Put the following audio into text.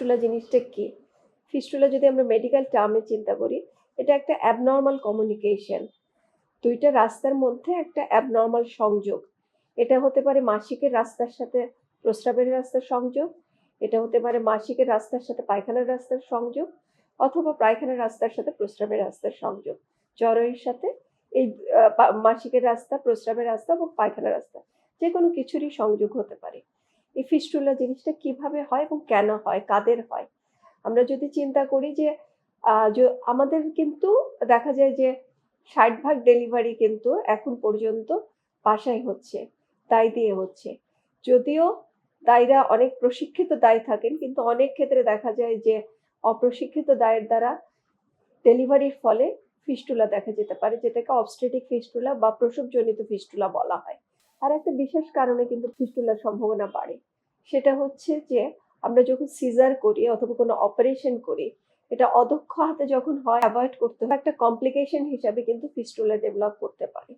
Fistula জিনিসটা কি? Fistula যদি আমরা মেডিকেল টার্মে চিন্তা করি, এটা একটা অ্যাবনর্মাল কমিউনিকেশন দুইটা রাস্তার মধ্যে একটা অ্যাবনর্মাল সংযোগ। এটা হতে পারে মাসিকের রাস্তার সাথে প্রস্রাবের রাস্তার সংযোগ, এটা হতে পারে মাসিকের রাস্তার সাথে পায়খানার রাস্তার সংযোগ, অথবা পায়খানার রাস্তার সাথে প্রস্রাবের রাস্তার সংযোগ। জরায়ুর সাথে এই মাসিকের রাস্তা, প্রস্রাবের রাস্তা এবং পায়খানার রাস্তা। যে কোনো কিছুরই সংযোগ হতে পারে। এই ফিস্টুলা জিনিসটা কীভাবে হয় এবং কেন হয়, কাদের হয়? আমরা যদি চিন্তা করি যে আমাদের কিন্তু দেখা যায় যে ষাট ভাগ ডেলিভারি কিন্তু এখন পর্যন্ত বাসায় হচ্ছে, দায় দিয়ে হচ্ছে। যদিও দায়রা অনেক প্রশিক্ষিত দায় থাকেন, কিন্তু অনেক ক্ষেত্রে দেখা যায় যে অপ্রশিক্ষিত দায়ের দ্বারা ডেলিভারির ফলে ফিস্টুলা দেখা যেতে পারে, যেটাকে অবস্ট্রেটিক ফিস্টুলা বা প্রসবজনিত ফিস্টুলা বলা হয়। আর একটা বিশেষ কারণে কিন্তু ফিস্টুলার সম্ভাবনা বাড়ে। সেটা হচ্ছে যে, আমরা যখন সিজার করি অথবা কোনো অপারেশন করি, এটা অদক্ষ হাতে যখন হয়, অ্যাভয়েড করতে হয়, একটা কমপ্লিকেশন হিসাবে কিন্তু ফিস্টুলা ডেভেলপ করতে পারে।